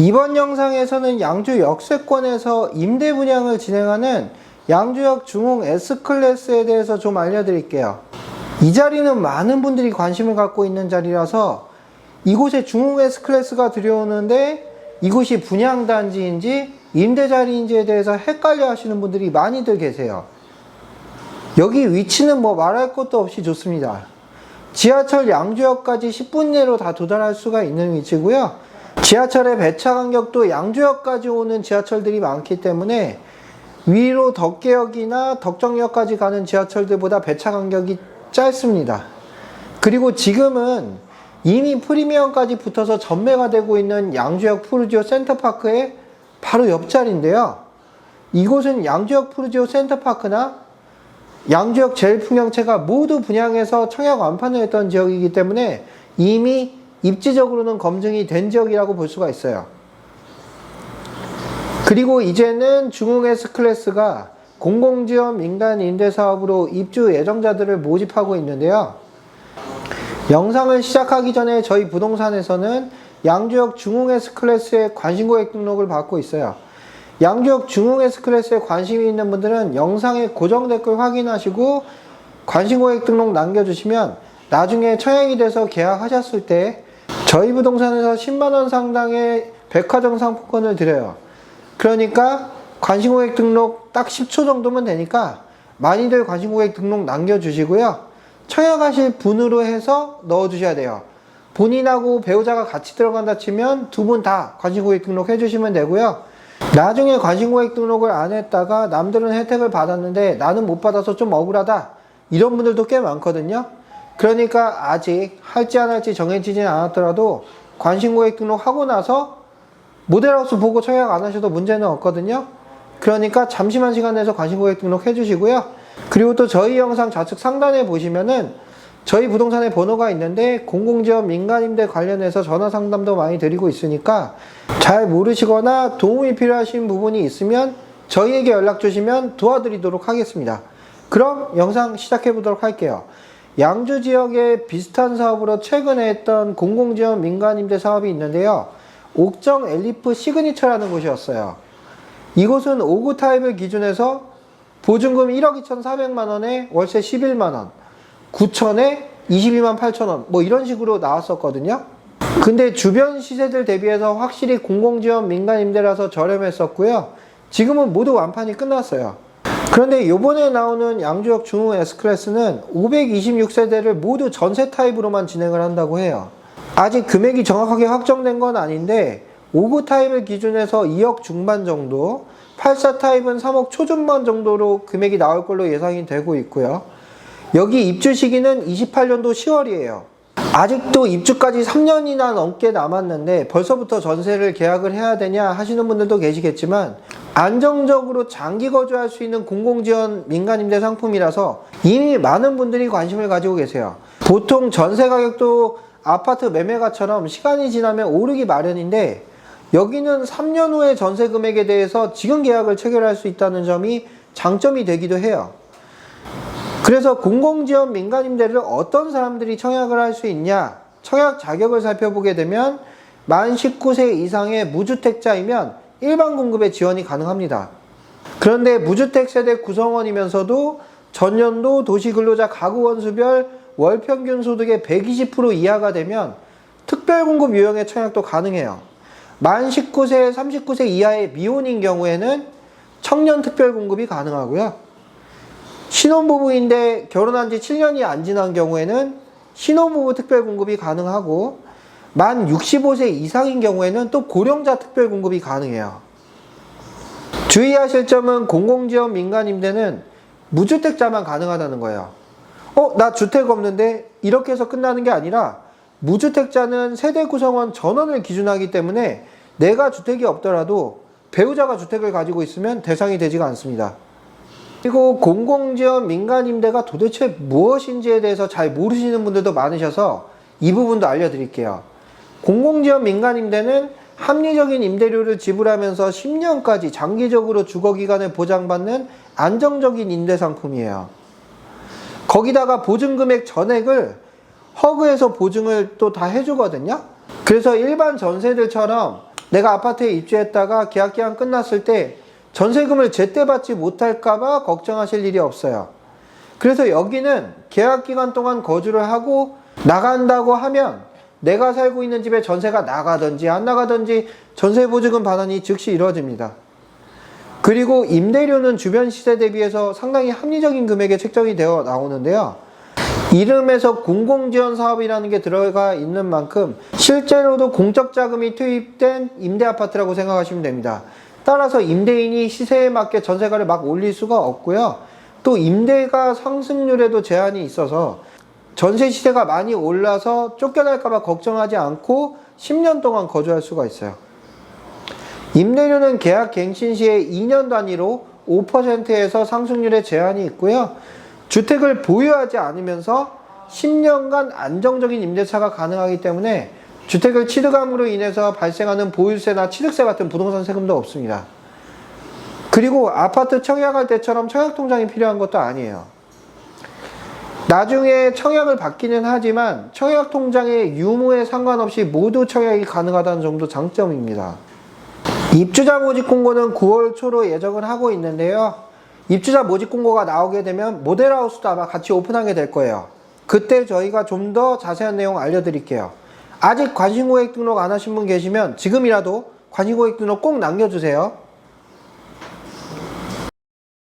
이번 영상에서는 양주 역세권에서 임대 분양을 진행하는 양주역 중흥 S클래스에 대해서 좀 알려드릴게요. 이 자리는 많은 분들이 관심을 갖고 있는 자리라서 이곳에 중흥 S클래스가 들여오는데 이곳이 분양단지인지 임대자리인지에 대해서 헷갈려 하시는 분들이 많이들 계세요. 여기 위치는 뭐 말할 것도 없이 좋습니다. 지하철 양주역까지 10분 내로 다 도달할 수가 있는 위치고요. 지하철의 배차 간격도 양주역까지 오는 지하철들이 많기 때문에 위로 덕계역이나 덕정역까지 가는 지하철들보다 배차 간격이 짧습니다. 그리고 지금은 이미 프리미엄까지 붙어서 전매가 되고 있는 양주역 푸르지오 센터파크의 바로 옆자리인데요. 이곳은 양주역 푸르지오 센터파크나 양주역 제일 풍경채가 모두 분양해서 청약 완판을 했던 지역이기 때문에 이미 입지적으로는 검증이 된 지역이라고 볼 수가 있어요. 그리고 이제는 중흥 S클래스가 공공지원 민간 임대 사업으로 입주 예정자들을 모집하고 있는데요. 영상을 시작하기 전에 저희 부동산에서는 양주역 중흥 S클래스의 관심 고객 등록을 받고 있어요. 양주역 중흥 S클래스에 관심이 있는 분들은 영상의 고정 댓글 확인하시고 관심 고객 등록 남겨주시면 나중에 청약이 돼서 계약하셨을 때 저희 부동산에서 10만원 상당의 백화점 상품권을 드려요. 그러니까 관심 고객 등록 딱 10초 정도면 되니까 많이들 관심 고객 등록 남겨주시고요. 청약하실 분으로 해서 넣어주셔야 돼요. 본인하고 배우자가 같이 들어간다 치면 두 분 다 관심 고객 등록 해주시면 되고요. 나중에 관심 고객 등록을 안 했다가 남들은 혜택을 받았는데 나는 못 받아서 좀 억울하다. 이런 분들도 꽤 많거든요. 그러니까 아직 할지 안 할지 정해지진 않았더라도 관심 고객 등록하고 나서 모델하우스 보고 청약 안 하셔도 문제는 없거든요. 그러니까 잠시만 시간 내서 관심 고객 등록 해 주시고요. 그리고 또 저희 영상 좌측 상단에 보시면은 저희 부동산의 번호가 있는데 공공지원 민간임대 관련해서 전화 상담도 많이 드리고 있으니까 잘 모르시거나 도움이 필요하신 부분이 있으면 저희에게 연락 주시면 도와드리도록 하겠습니다. 그럼 영상 시작해 보도록 할게요. 양주 지역에 비슷한 사업으로 최근에 했던 공공지원 민간임대 사업이 있는데요. 옥정 엘리프 시그니처라는 곳이었어요. 이곳은 5구 타입을 기준해서 보증금 1억 2,400만 원에 월세 11만 원, 9천에 22만 8천 원, 뭐 이런 식으로 나왔었거든요. 근데 주변 시세들 대비해서 확실히 공공지원 민간 임대라서 저렴했었고요. 지금은 모두 완판이 끝났어요. 그런데 요번에 나오는 양주역 중흥 S클래스는 526세대를 모두 전세 타입으로만 진행을 한다고 해요. 아직 금액이 정확하게 확정된 건 아닌데 5구 타입을 기준해서 2억 중반 정도, 84 타입은 3억 초중반 정도로 금액이 나올 걸로 예상이 되고 있고요. 여기 입주 시기는 28년도 10월이에요. 아직도 입주까지 3년이나 넘게 남았는데 벌써부터 전세를 계약을 해야 되냐 하시는 분들도 계시겠지만 안정적으로 장기 거주할 수 있는 공공지원 민간임대 상품이라서 이미 많은 분들이 관심을 가지고 계세요. 보통 전세 가격도 아파트 매매가처럼 시간이 지나면 오르기 마련인데 여기는 3년 후에 전세 금액에 대해서 지금 계약을 체결할 수 있다는 점이 장점이 되기도 해요. 그래서 공공지원 민간임대를 어떤 사람들이 청약을 할 수 있냐? 청약 자격을 살펴보게 되면 만 19세 이상의 무주택자이면 일반 공급의 지원이 가능합니다. 그런데 무주택 세대 구성원이면서도 전년도 도시 근로자 가구 원수별 월 평균 소득의 120% 이하가 되면 특별 공급 유형의 청약도 가능해요. 만 19세, 39세 이하의 미혼인 경우에는 청년 특별 공급이 가능하고요. 신혼부부인데 결혼한 지 7년이 안 지난 경우에는 신혼부부 특별 공급이 가능하고 만 65세 이상인 경우에는 또 고령자 특별 공급이 가능해요. 주의하실 점은 공공지원 민간 임대는 무주택자만 가능하다는 거예요. 어, 나 주택 없는데 이렇게 해서 끝나는 게 아니라 무주택자는 세대 구성원 전원을 기준하기 때문에 내가 주택이 없더라도 배우자가 주택을 가지고 있으면 대상이 되지가 않습니다. 그리고 공공지원 민간 임대가 도대체 무엇인지에 대해서 잘 모르시는 분들도 많으셔서 이 부분도 알려드릴게요. 공공지원 민간임대는 합리적인 임대료를 지불하면서 10년까지 장기적으로 주거기간을 보장받는 안정적인 임대 상품이에요. 거기다가 보증금액 전액을 허그에서 보증을 또 다 해주거든요. 그래서 일반 전세들처럼 내가 아파트에 입주했다가 계약 기간 끝났을 때 전세금을 제때 받지 못할까봐 걱정하실 일이 없어요. 그래서 여기는 계약 기간 동안 거주를 하고 나간다고 하면 내가 살고 있는 집에 전세가 나가든지 안 나가든지 전세 보증금 반환이 즉시 이루어집니다. 그리고 임대료는 주변 시세 대비해서 상당히 합리적인 금액에 책정이 되어 나오는데요. 이름에서 공공지원 사업이라는 게 들어가 있는 만큼 실제로도 공적 자금이 투입된 임대 아파트라고 생각하시면 됩니다. 따라서 임대인이 시세에 맞게 전세가를 막 올릴 수가 없고요. 또 임대가 상승률에도 제한이 있어서 전세 시세가 많이 올라서 쫓겨날까봐 걱정하지 않고 10년 동안 거주할 수가 있어요. 임대료는 계약 갱신 시에 2년 단위로 5%에서 상승률에 제한이 있고요. 주택을 보유하지 않으면서 10년간 안정적인 임대차가 가능하기 때문에 주택을 취득함으로 인해서 발생하는 보유세나 취득세 같은 부동산 세금도 없습니다. 그리고 아파트 청약할 때처럼 청약통장이 필요한 것도 아니에요. 나중에 청약을 받기는 하지만 청약 통장의 유무에 상관없이 모두 청약이 가능하다는 점도 장점입니다. 입주자 모집 공고는 9월 초로 예정을 하고 있는데요. 입주자 모집 공고가 나오게 되면 모델하우스도 아마 같이 오픈하게 될 거예요. 그때 저희가 좀 더 자세한 내용 알려드릴게요. 아직 관심고객 등록 안 하신 분 계시면 지금이라도 관심고객 등록 꼭 남겨주세요.